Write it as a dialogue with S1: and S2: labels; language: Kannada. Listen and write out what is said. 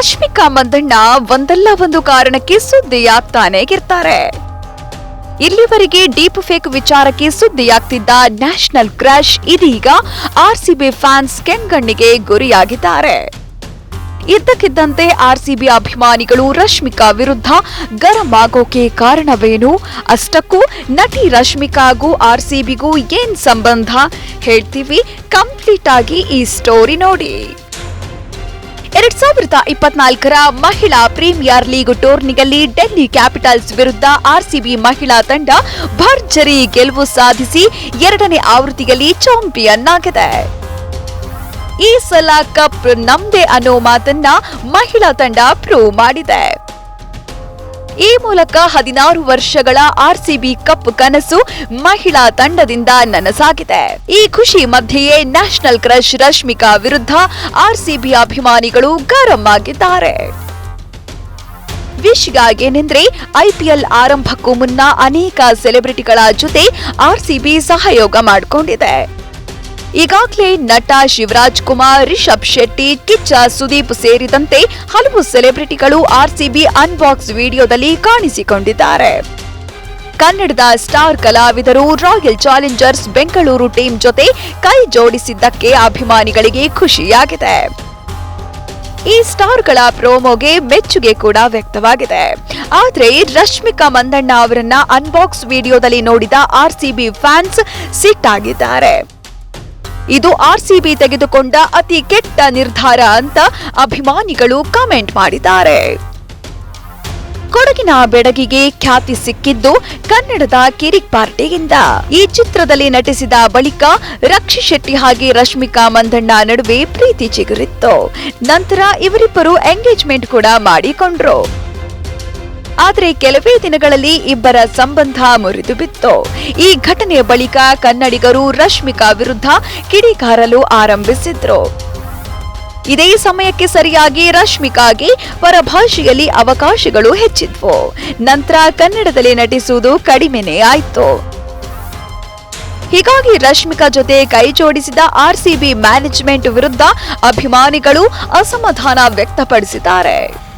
S1: ರಶ್ಮಿಕಾ ಮಂದಣ್ಣ ಒಂದಲ್ಲ ಒಂದು ಕಾರಣಕ್ಕೆ ಸುದ್ದಿಯಾಗ್ತಾನೆ ಇರ್ತಾರೆ ಇಲ್ಲಿವರೆಗೆ ಡೀಪ್ ಫೇಕ್ ವಿಚಾರಕ್ಕೆ ಸುದ್ದಿಯಾಗ್ತಿದ್ದ ನ್ಯಾಷನಲ್ ಕ್ರಶ್ ಇದೀಗ ಆರ್ಸಿಬಿ ಫ್ಯಾನ್ಸ್ ಕೆಂಗಣ್ಣಿಗೆ ಗುರಿಯಾಗಿದ್ದಾರೆ. ಇದ್ದಕ್ಕಿದ್ದಂತೆ ಆರ್ಸಿಬಿ ಅಭಿಮಾನಿಗಳು ರಶ್ಮಿಕಾ ವಿರುದ್ಧ ಗರಂ ಆಗೋಕೆ ಕಾರಣವೇನು? ಅಷ್ಟಕ್ಕೂ ನಟಿ ರಶ್ಮಿಕಾಗೂ ಆರ್ಸಿಬಿಗೂ ಏನ್ ಸಂಬಂಧ? ಹೇಳ್ತೀವಿ, ಕಂಪ್ಲೀಟ್ ಆಗಿ ಈ ಸ್ಟೋರಿ ನೋಡಿ. ಸಾವಿರದ ಇಪ್ಪತ್ನಾಲ್ಕರ ಮಹಿಳಾ ಪ್ರೀಮಿಯರ್ ಲೀಗ್ ಟೂರ್ನಿಯಲ್ಲಿ ಡೆಲ್ಲಿ ಕ್ಯಾಪಿಟಲ್ಸ್ ವಿರುದ್ಧ ಆರ್ಸಿಬಿ ಮಹಿಳಾ ತಂಡ ಭರ್ಜರಿ ಗೆಲುವು ಸಾಧಿಸಿ ಎರಡನೇ ಆವೃತ್ತಿಯಲ್ಲಿ ಚಾಂಪಿಯನ್ ಆಗಿದೆ. ಈ ಸಲ ಕಪ್ ನಮ್ದೇ ಅನ್ನೋ ಮಾತನ್ನ ಮಹಿಳಾ ತಂಡ ಪ್ರೂವ್ ಮಾಡಿದೆ. ಈ ಮೂಲಕ ಹದಿನಾರು ವರ್ಷಗಳ ಆರ್ಸಿಬಿ ಕಪ್ ಕನಸು ಮಹಿಳಾ ತಂಡದಿಂದ ನನಸಾಗಿದೆ. ಈ ಖುಷಿ ಮಧ್ಯೆಯೇ ನ್ಯಾಷನಲ್ ಕ್ರಶ್ ರಶ್ಮಿಕಾ ವಿರುದ್ಧ ಆರ್ಸಿಬಿ ಅಭಿಮಾನಿಗಳು ಗರಂ ಆಗಿದ್ದಾರೆ. ವಿಶ್ಗಾಗೇನೆಂದ್ರೆ ಐಪಿಎಲ್ ಆರಂಭಕ್ಕೂ ಮುನ್ನ ಅನೇಕ ಸೆಲೆಬ್ರಿಟಿಗಳ ಜೊತೆ ಆರ್ಸಿಬಿ ಸಹಯೋಗ ಮಾಡಿಕೊಂಡಿದೆ. ಈಗಾಗಲೇ ನಟ ಶಿವರಾಜ್ ಕುಮಾರ್, ರಿಷಬ್ ಶೆಟ್ಟಿ, ಕಿಚ್ಚ ಸುದೀಪ್ ಸೇರಿದಂತೆ ಹಲವು ಸೆಲೆಬ್ರಿಟಿಗಳು ಆರ್ಸಿಬಿ ಅನ್ಬಾಕ್ಸ್ ವಿಡಿಯೋದಲ್ಲಿ ಕಾಣಿಸಿಕೊಂಡಿದ್ದಾರೆ. ಕನ್ನಡದ ಸ್ಟಾರ್ ಕಲಾವಿದರು ರಾಯಲ್ ಚಾಲೆಂಜರ್ಸ್ ಬೆಂಗಳೂರು ಟೀಮ್ ಜೊತೆ ಕೈ ಜೋಡಿಸಿದ್ದಕ್ಕೆ ಅಭಿಮಾನಿಗಳಿಗೆ ಖುಷಿಯಾಗಿದೆ. ಈ ಸ್ಟಾರ್ಗಳ ಪ್ರೋಮೋಗೆ ಮೆಚ್ಚುಗೆ ಕೂಡ ವ್ಯಕ್ತವಾಗಿದೆ. ಆದರೆ ರಶ್ಮಿಕಾ ಮಂದಣ್ಣ ಅವರನ್ನ ಅನ್ಬಾಕ್ಸ್ ವಿಡಿಯೋದಲ್ಲಿ ನೋಡಿದ ಆರ್ಸಿಬಿ ಫ್ಯಾನ್ಸ್ ಸಿಟ್ಟಾಗಿದ್ದಾರೆ. ಇದು ಆರ್ಸಿಬಿ ತೆಗೆದುಕೊಂಡ ಅತಿ ಕೆಟ್ಟ ನಿರ್ಧಾರ ಅಂತ ಅಭಿಮಾನಿಗಳು ಕಮೆಂಟ್ ಮಾಡಿದ್ದಾರೆ. ಕೊಡಗಿನ ಬೆಡಗಿಗೆ ಖ್ಯಾತಿ ಸಿಕ್ಕಿದ್ದು ಕನ್ನಡದ ಕಿರಿಕ್ ಪಾರ್ಟಿಯಿಂದ. ಈ ಚಿತ್ರದಲ್ಲಿ ನಟಿಸಿದ ಬಳಿಕ ರಕ್ಷಿ ಶೆಟ್ಟಿ ಹಾಗೆ ರಶ್ಮಿಕಾ ಮಂದಣ್ಣ ನಡುವೆ ಪ್ರೀತಿ ಚಿಗುರಿತ್ತು. ನಂತರ ಇವರಿಬ್ಬರು ಎಂಗೇಜ್ಮೆಂಟ್ ಕೂಡ ಮಾಡಿಕೊಂಡ್ರು. ಆದ್ರೆ ಕೆಲವೇ ದಿನಗಳಲ್ಲಿ ಇಬ್ಬರ ಸಂಬಂಧ ಮುರಿದು ಬಿತ್ತು. ಈ ಘಟನೆಯ ಬಳಿಕ ಕನ್ನಡಿಗರು ರಶ್ಮಿಕಾ ವಿರುದ್ಧ ಕಿಡಿಕಾರಲು ಆರಂಭಿಸಿದ್ರು. ಇದೇ ಸಮಯಕ್ಕೆ ಸರಿಯಾಗಿ ರಶ್ಮಿಕಾಗೆ ಪರಭಾಷೆಯಲ್ಲಿ ಅವಕಾಶಗಳು ಹೆಚ್ಚಿದ್ವು. ನಂತರ ಕನ್ನಡದಲ್ಲಿ ನಟಿಸುವುದು ಕಡಿಮೆನೇ ಆಯಿತು. ಹೀಗಾಗಿ ರಶ್ಮಿಕಾ ಜೊತೆ ಕೈ ಜೋಡಿಸಿದ ಆರ್ಸಿಬಿ ಮ್ಯಾನೇಜ್ಮೆಂಟ್ ವಿರುದ್ಧ ಅಭಿಮಾನಿಗಳು ಅಸಮಾಧಾನ ವ್ಯಕ್ತಪಡಿಸಿದ್ದಾರೆ.